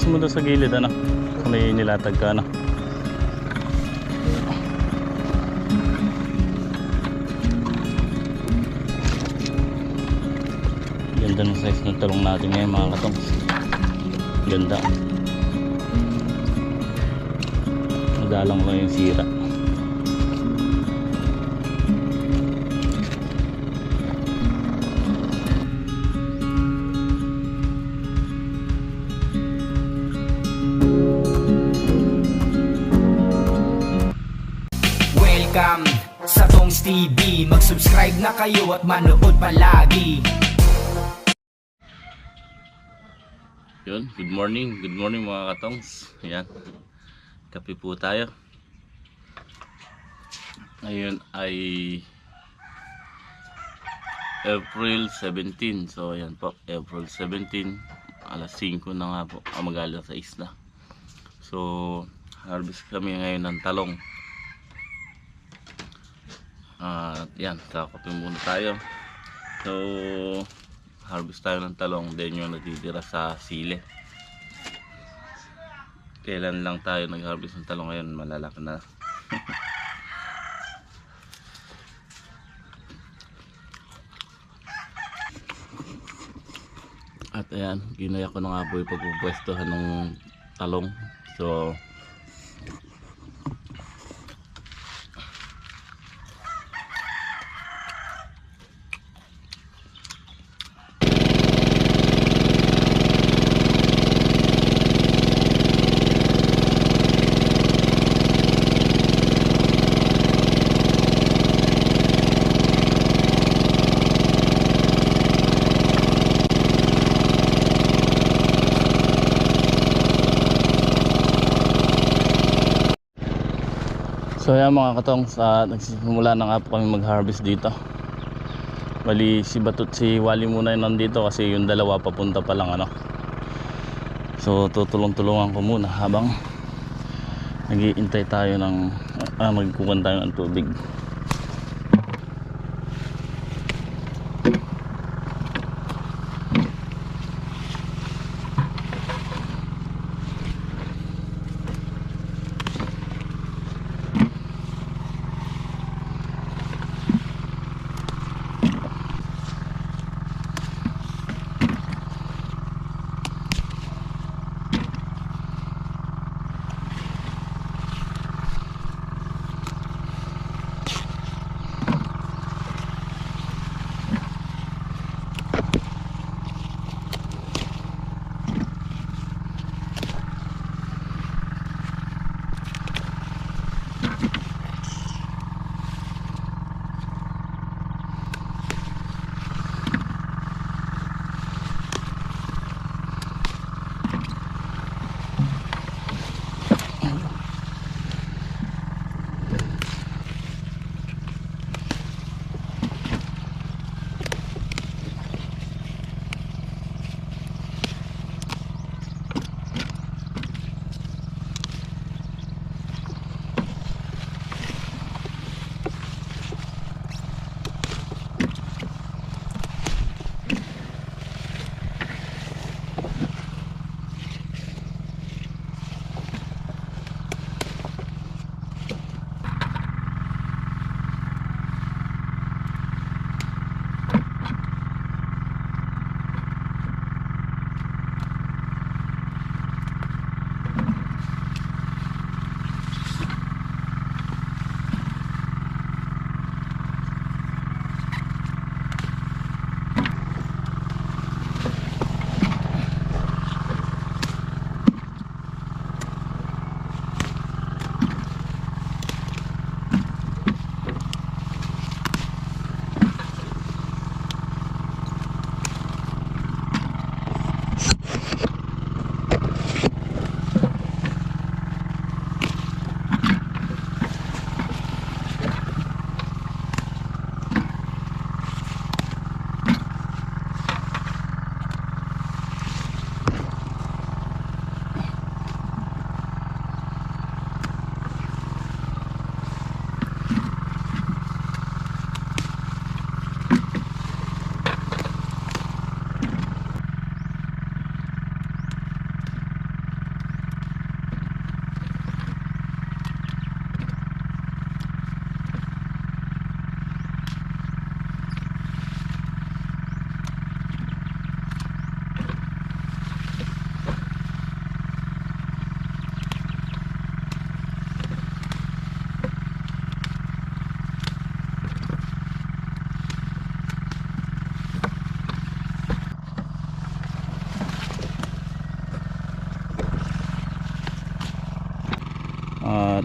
Buhos mo doon sa gilid, ano? May nilatag ka, ano? Ganda ng size ng talong natin ngayon mga katong. Ganda. Madalang lang yung sira. TV Mag-subscribe na kayo at manood palagi Yun, good morning. Good morning mga katongs. Ayan. Kape po tayo. Ngayon ay April 17. So ayan po, April 17. Alas 5 na nga po. Mag-alas 6 na. So, harvest kami ngayon ng talong. At yan, kakape muna tayo. So, harvest tayo ng talong then yung natitira sa sile kailan lang tayo nag harvest ng talong ngayon malalaki na. At ayan ginaya ko na nga po yung pagpupwestohan ng talong. So So ayan mga katong sa nagsisimula na nga po kami mag-harvest dito. Bali si Batot si Wally muna yung nandito kasi yung dalawa papunta pa lang ano. So tutulong-tulungan ko muna habang nagiintay tayo ng ah, magkukuhan tayo ng tubig.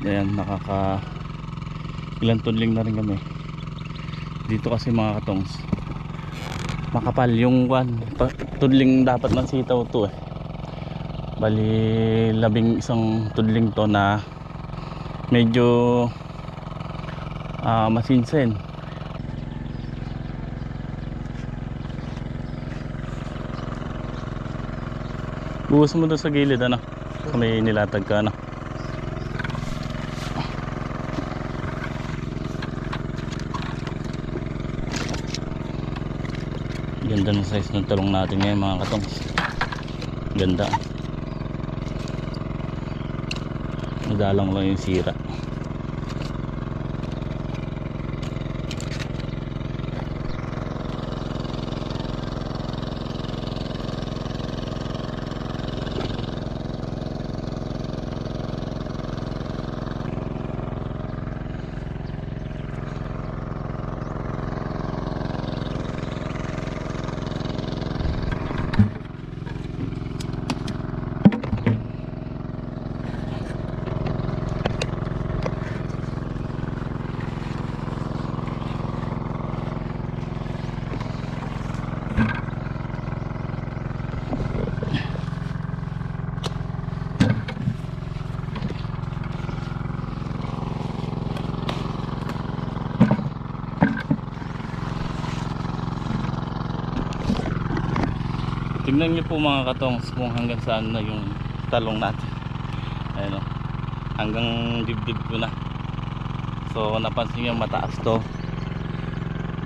Ayan, nakaka ilang tudling na rin kami. Dito kasi mga katongs, makapal yung one, tudling dapat ng sitaw to eh. Bali, labing isang tudling to na medyo ah masinsin. Buhos mo doon sa gilid ano? Kung may nilatag ka ano? Ganda ng size ng talong natin ngayon mga katong. Ganda. Madalang lang yung sira. Tingnan niyo po mga katongs kung hanggang saan na yung talong natin. Ayun o. Hanggang dibdib ko na. So napansin niyo mataas to.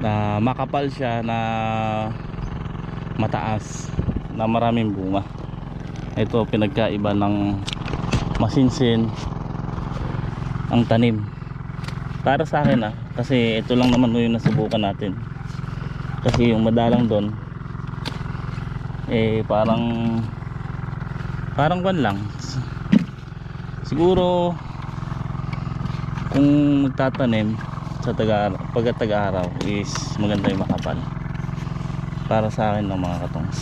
Na makapal siya na mataas na maraming bunga. Ito pinagkaiba ng masinsin ang tanim. Para sa akin ah, kasi ito lang naman yung nasubukan natin. Kasi yung madalang doon eh parang parang kwan lang. Siguro kung magtatanim sa taga pagka taga-araw is maganda yung makapal. Para sa akin ng mga katongs.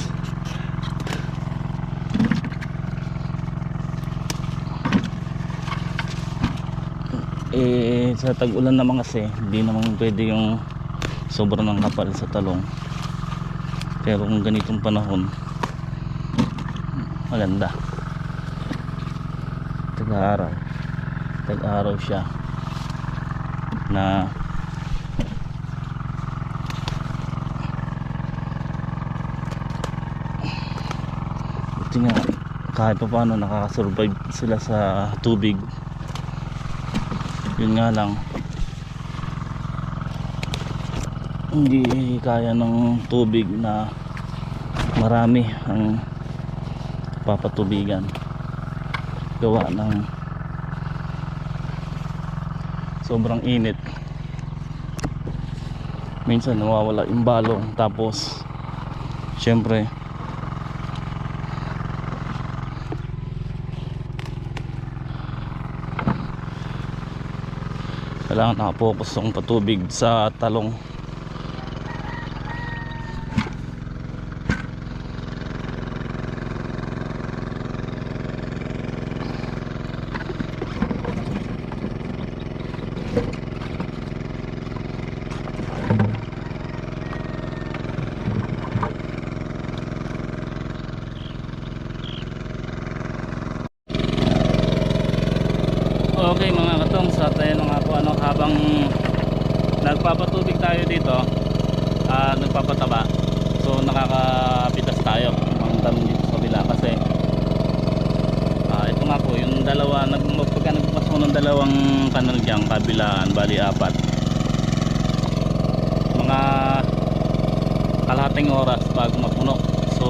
Eh sa tag-ulan naman kasi hindi naman pwede yung sobrang ng kapal sa talong pero kung ganitong panahon maganda. Tag-araw tag-araw siya na buti nga kahit pa paano nakakasurvive sila sa tubig. Yun nga lang hindi kaya ng tubig na marami ang papatubigan. Gawa ng sobrang init. Minsan nawawala yung balong tapos syempre kailangan nakapokus ang patubig sa talong Okay mga katong sa tayo na nga po ano habang nagpapatubig tayo dito ah nagpapataba. So nakakapitas tayo ang tanong dito sa kabila kasi ah ito nga po yung dalawa nag, pagka nagbukas mo ng dalawang kanal dyan kabilaan bali apat. Mga kalahating oras bago mapuno. So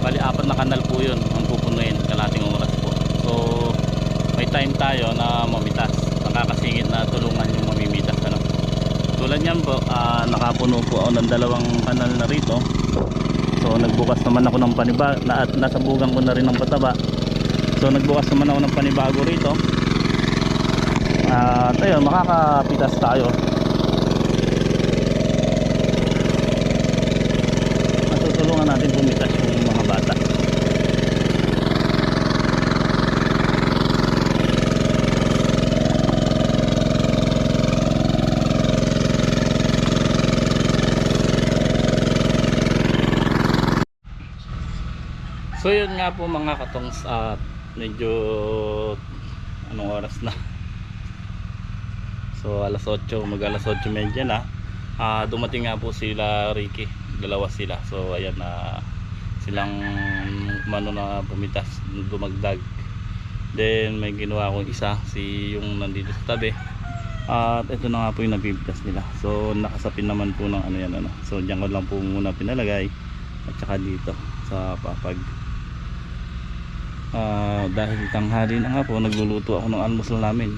bali apat na kanal po yun ang pupunuin kalahating oras time tayo na mamitas. Nakakasingit na tulungan yung mamimitas ano? Tulad yan po ah, nakapuno po ako ng dalawang kanal na rito. So nagbukas naman ako ng panibago na, at nasabugan ko na rin ng pataba. So nagbukas naman ako ng panibago rito. At ayun makakapitas tayo. Matutulungan natin pumitas yung mga bata So yun nga po mga katongs at medyo anong oras na. So alas 8, mag alas 8.30 na. Ah, dumating nga po sila Ricky, dalawa sila. So ayan na silang mano na pumitas, dumagdag. Then may ginawa akong isa, si yung nandito sa tabi. At ito na nga po yung napipitas nila. So nakasapin naman po ng ano yan ano. So diyan ko lang po muna pinalagay at saka dito sa papag. Ah, dahil tanghali na nga po nagluluto ako ng almusal namin.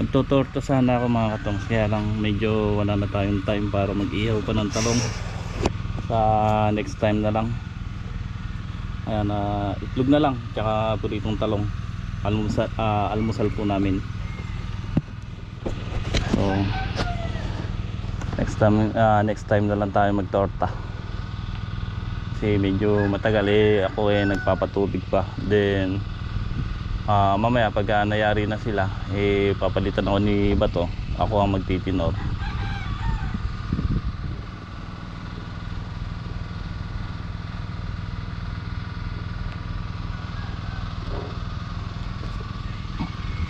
Magtotorta sana ako mga katongs kaya lang medyo wala na tayong time para mag-ihaw pa ng talong. Sa next time na lang. Ayan na itlog na lang tsaka puritong talong. Almusal, ah, almusal po namin. So next time ah, next time na lang tayo magtorta kasi medyo matagal eh ako eh nagpapatubig pa. Then ah, mamaya pag ah, nayari na sila eh papalitan ako ni Bato. Ako ang magtitinor.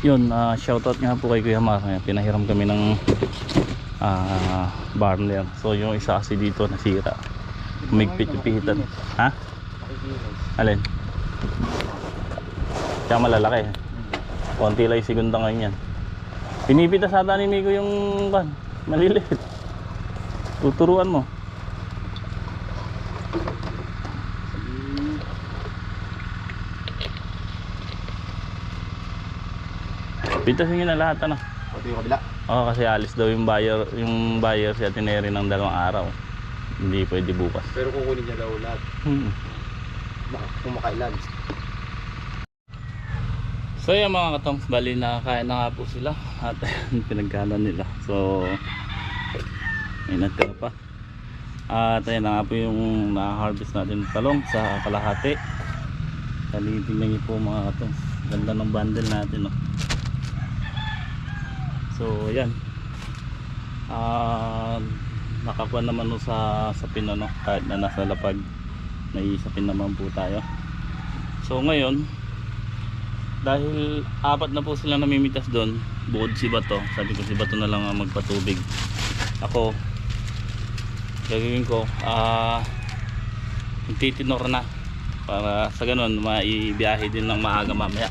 Yun ah, shoutout nga po kay Kuya Mar. Pinahiram kami ng ah, barner so yung isa kasi dito nasira umigpit yung pihitan ha? alin? kaya malalaki. Konti lang yung segunda ngayon yan. Pinipita sa ni Migo yung kan maliliit. Tuturuan mo. Pitasin nyo na lahat ano? Pati yung kabila. Oo kasi alis daw yung buyer yung buyer si Atineri ng dalawang araw hindi pwede bukas Pero kukunin niya daw lahat. hmm. Baka kung makailan. So yung mga katongs, bali na kain na nga po sila at pinagkalan nila. So may natira pa. At ayan na nga po yung na-harvest natin ng talong sa kalahati. Talitingnan niyo po mga katongs. Ganda ng bundle natin. No? So yan. Ah nakakuha naman no sa sa pinano kahit na nasa lapag naisapin naman po tayo. So ngayon dahil apat na po sila namimitas doon bukod si Bato sabi ko si Bato na lang ang magpatubig. Ako gagawin ko ah magtitinor na para sa ganun maibiyahe din ng maaga mamaya.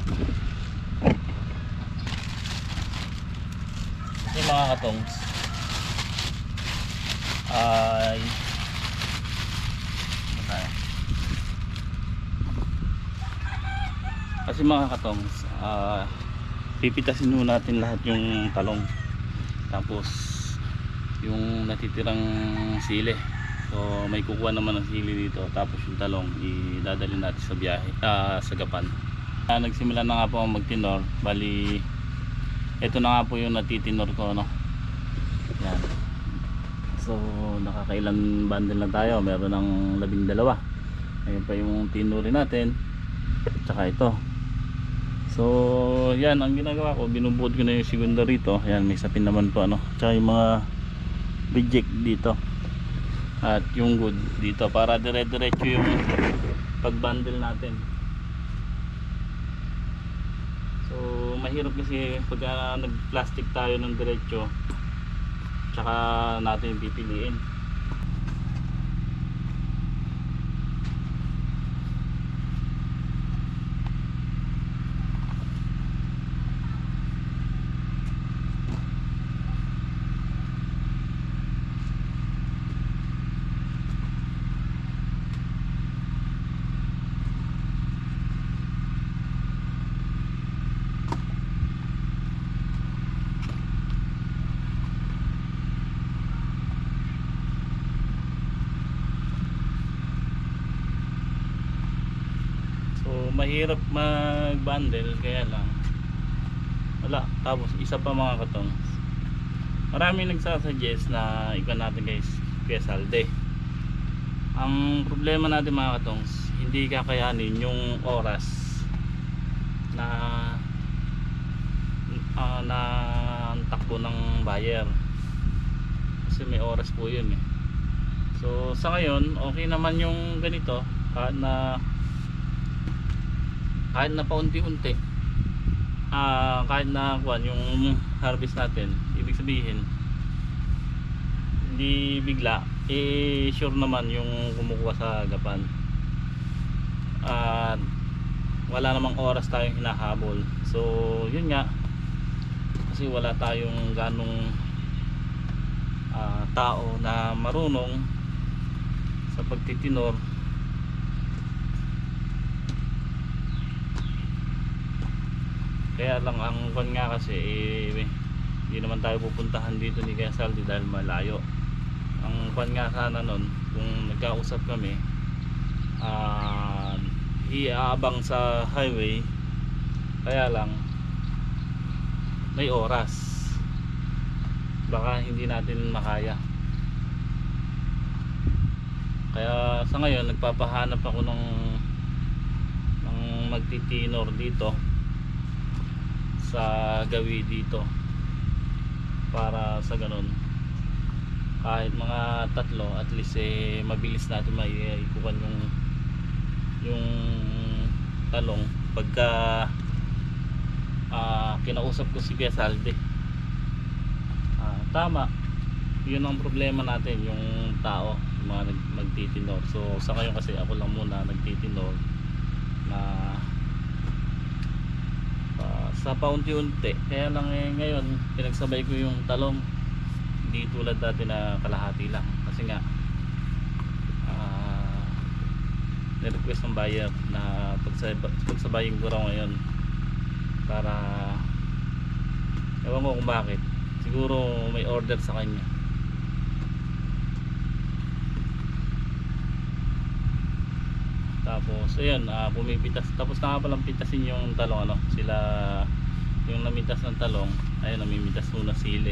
Kasi mga katongs ay. Kasi mga katongs ah pipitasin muna natin lahat yung talong. Tapos yung natitirang sili. So may kukuha naman ng sili dito. Tapos yung talong idadalhin natin sa biyahe ah, sa gapan. Ah, nagsimula na nga po magtinor. Bali ito na nga po yung natitinor ko no so nakakailan bundle na tayo meron ng labing dalawa ayun pa yung tinurin natin tsaka ito So, yan ang ginagawa ko, binubuod ko na yung segunda rito. Ayan, may sapin naman po ano. Tsaka yung mga reject dito. At yung good dito para dire-diretso yung pag-bundle natin. So, mahirap kasi pag ah, nag-plastic tayo ng diretso, tsaka natin pipiliin. So mahirap mag-bundle kaya lang wala. Tapos isa pa mga katong. Marami nagsasuggest na ikaw natin guys kaya salde. Ang problema natin mga katongs, hindi kakayanin yung oras na ah, na takbo ng buyer. Kasi may oras po yun eh. So sa ngayon, okay naman yung ganito kahit na kahit na paunti-unti. Ah kahit na kuan yung harvest natin ibig sabihin hindi bigla eh sure naman yung kumukuha sa gapan. At wala namang oras tayong hinahabol. So yun nga kasi wala tayong ganong ah, tao na marunong sa pagtitinor kaya lang ang kwan nga kasi eh, hindi naman tayo pupuntahan dito ni Kuya dahil malayo. Ang kwan nga sana nun kung nagkausap kami ah iaabang sa highway kaya lang may oras. Baka hindi natin makaya. Kaya sa ngayon nagpapahanap ako ng ng magtitinor dito sa gawi dito. Para sa ganun. Kahit mga tatlo at least eh mabilis natin maikukuhan yung yung talong. Pagka ah, kinausap ko si Kuya Salde Ah, tama. Yun ang problema natin yung tao yung mga nag, magtitinor so sa ngayon kasi ako lang muna nagtitinor na sa paunti-unti. Kaya lang eh, ngayon pinagsabay ko yung talong. Hindi tulad dati na kalahati lang. Kasi nga ah ni-request ng buyer na pagsabay, pagsabayin ko raw ngayon para ewan ko kung bakit. Siguro may order sa kanya tapos ayun ah, pumipitas. Tapos na nga palang pitasin yung talong ano sila yung namitas ng talong ayun namimitas muna sili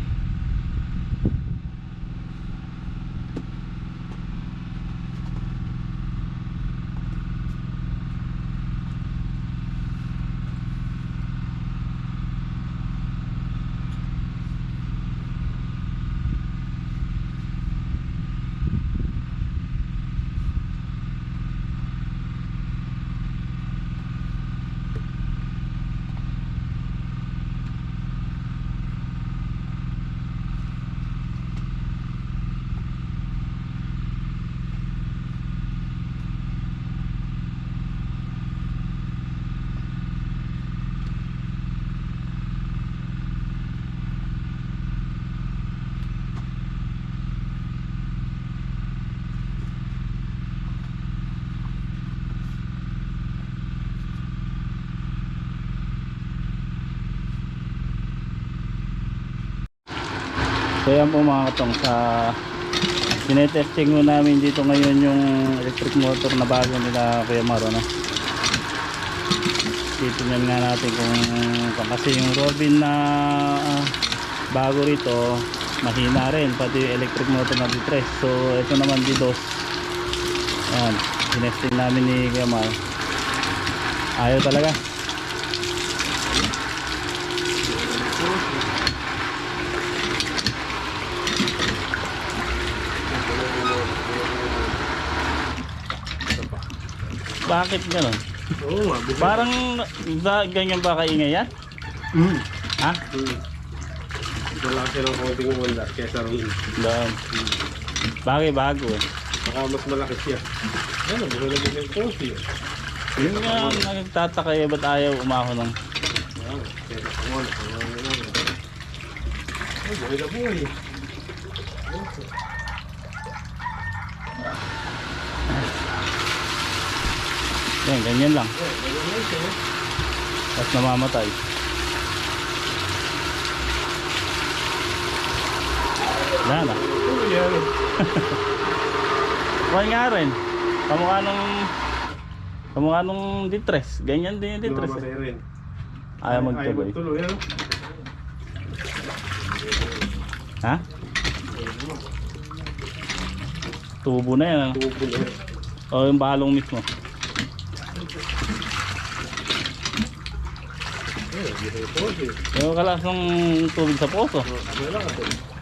So yan po mga katong sa tinetesting mo namin dito ngayon yung electric motor na bago nila Kuya Maro no? titingnan nga natin kung, kung kasi yung Robin na ah, bago rito mahina rin pati yung electric motor na D3 so ito naman D2 yan tinesting namin ni Kuya Maro ayaw talaga bakit ganon? Oo nga, buhay. Parang da, ganyan ba kaingay yan? Mm. Ha? Mm. Wala silang konting wala kesa rin. Doon. Bagay bago eh. Baka mas malaki siya. Ano, buhay na din yung kosi. Yun nga nagtataka eh, ba't ayaw umahon ng... Kesa kumon. Ay, buhay na buhay. Yan, ganyan lang. Tapos namamatay. Wala na. Kuhay nga rin. Kamukha nung... Kamukha nung ditres. Ganyan din yung ditres Lumamatay eh. rin. Ayaw magtuloy. magtuloy, ano? Ha? Tubo na yan. Ano? Tubo na yan. O yung balong mismo. Eh, hindi na yung kalas ng tubig sa poso. Wala ka doon.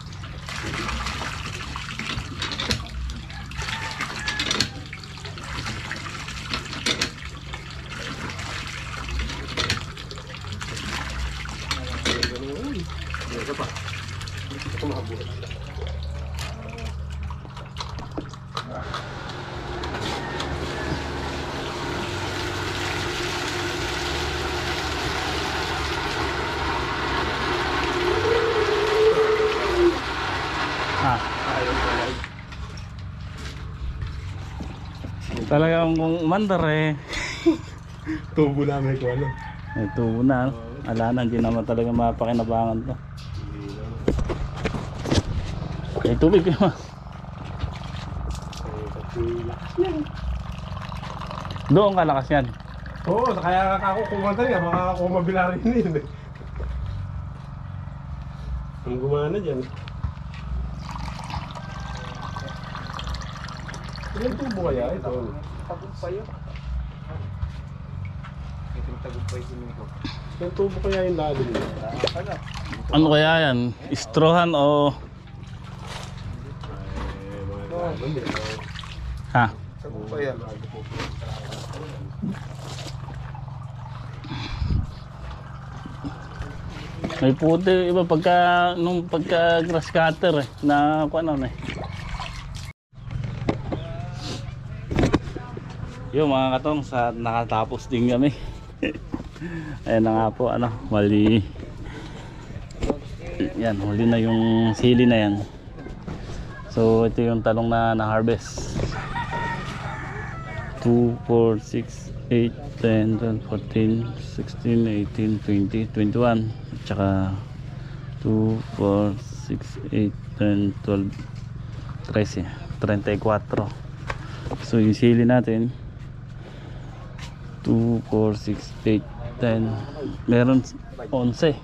Talagang kung umandar eh. Tubo namin ko ano. Ito na. ano. Ala na, hindi naman talaga mapakinabangan to. Eh, tubig ko Doon kalakas yan. Oo, kaya ako kumanta niya, baka ako mabila rin yun eh. Ang gumana dyan. Ilang tubo kaya ito? Tagumpay yun. Itong tagumpay sinuko. Ilang tubo kaya yung lalim niya? Ano? Ano kaya yan? Istrohan o... Ha? Tagumpay yan. May puti, iba pagka, nung pagka grass cutter eh, na kung ano na eh. Yung mga katong sa nakatapos din kami. Ayan na nga po, ano, mali. Yan, huli na yung sili na yan. So, ito yung talong na na-harvest. 2, 4, 6, 8, 10, 12, 14, 16, 18, 20, 21. At saka 2, 4, 6, 8, 10, 12, 13, 34. So yung sili natin 2, 4, 6, 8, 10 meron 11